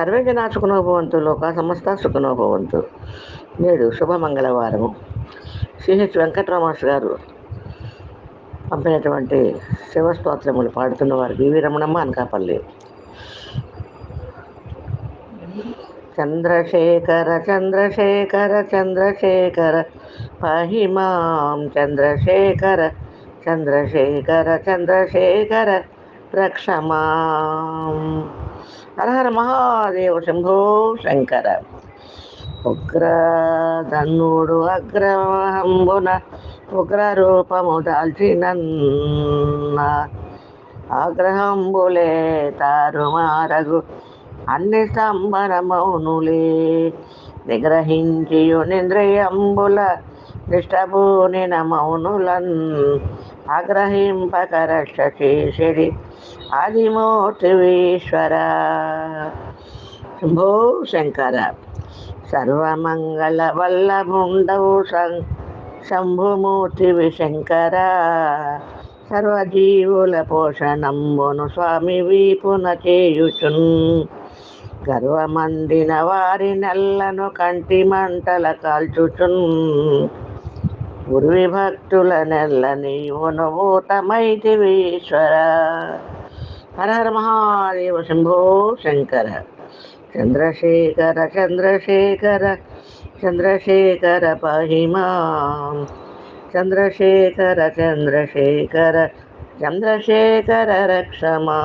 Survey జనా సుఖనోభవంతు లోక సమస్త సుఖనోభవంతు నేడు శుభ మంగళవారము సిహెచ్ వెంకటరామాస్ గారు పంపినటువంటి శివస్తోత్రములు పాడుతున్న వారు బివి రమణమ్మ అనకాపల్లి. చంద్రశేఖర చంద్రశేఖర చంద్రశేఖర పహిమాం చంద్రశేఖర చంద్రశేఖర చంద్రశేఖర రక్షమాం హరహర మహాదేవ శంభో శంకర. ఉగ్రధన్నుడు అగ్రహంబున ఉగ్ర రూపము దాల్చినన్న ఆగ్రహంబులే తారుమారగు అన్ని స్తంభనమౌనులే నిగ్రహించియు నింద్రియంబుల నిష్టభూనిన మౌనులన్. ఆదిమోటివేశ్వర శంభో శంకర. సర్వమంగళ వల్లభుండవు శం శంభుమూర్తివి శంకర. సర్వజీవుల పోషణంబును స్వామి వీపున చేయుచున్. గర్వమందిన వారి నెల్లను కంటి మంటల కాల్చుచున్. ఉర్వి భక్తుల నెల్ల నీవును ఊతమైతివీశ్వర హర హర మహాదేవ శంభో శంకర చంద్రశేఖర చంద్రశేఖర చంద్రశేఖర పహిమా చంద్రశేఖర చంద్రశేఖర చంద్రశేఖర రక్షమా.